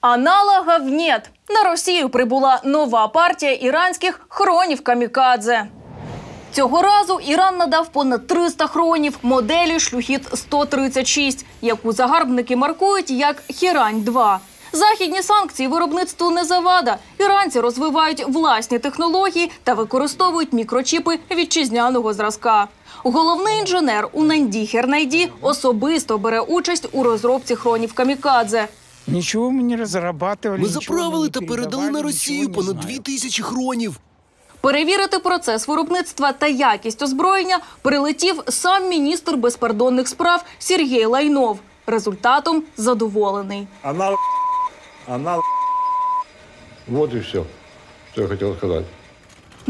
Аналогов нет. На Росію прибула нова партія іранських хронів камікадзе. Цього разу Іран надав понад 300 хронів моделі Шлюхіт 136, яку загарбники маркують як Хірань 2 Західні санкції виробництву не завада. Іранці розвивають власні технології та використовують мікрочіпи вітчизняного зразка. Головний інженер Унанді Хернайді особисто бере участь у розробці хронів камікадзе. Нічого ми не розрабатували. Ми заправили не та передали на Росію понад дві тисячі хронів. Перевірити процес виробництва та якість озброєння прилетів сам міністр безпардонних справ Сергій Лайнов. Результатом задоволений. Она она Вот и все, что я хотел сказать.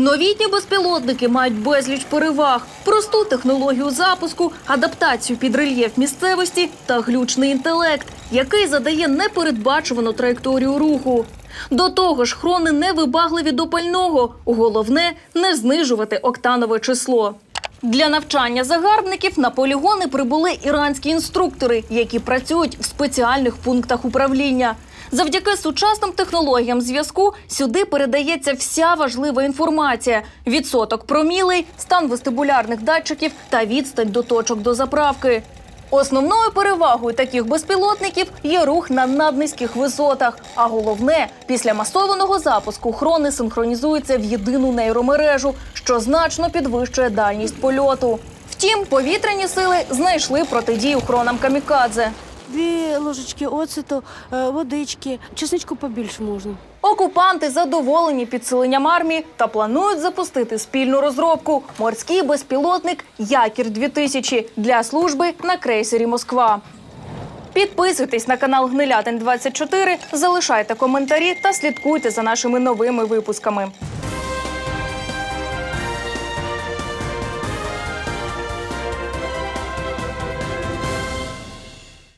Новітні безпілотники мають безліч переваг: просту технологію запуску, адаптацію під рельєф місцевості та глючний інтелект, який задає непередбачувану траєкторію руху. До того ж, хрони не вибагливі до пального. Головне не знижувати октанове число. Для навчання загарбників на полігони прибули іранські інструктори, які працюють в спеціальних пунктах управління. Завдяки сучасним технологіям зв'язку сюди передається вся важлива інформація: відсоток промілей, стан вестибулярних датчиків та відстань до точок до заправки. Основною перевагою таких безпілотників є рух на наднизьких висотах. А головне, після масованого запуску хрони синхронізуються в єдину нейромережу, що значно підвищує дальність польоту. Втім, повітряні сили знайшли протидію хронам камікадзе. Дві ложечки оцету, е, водички, чесничку побільше можна. Окупанти задоволені підсиленням армії та планують запустити спільну розробку морський безпілотник Якір 2000 для служби на крейсері Москва. Підписуйтесь на канал Гнилятин 24 залишайте коментарі та слідкуйте за нашими новими випусками.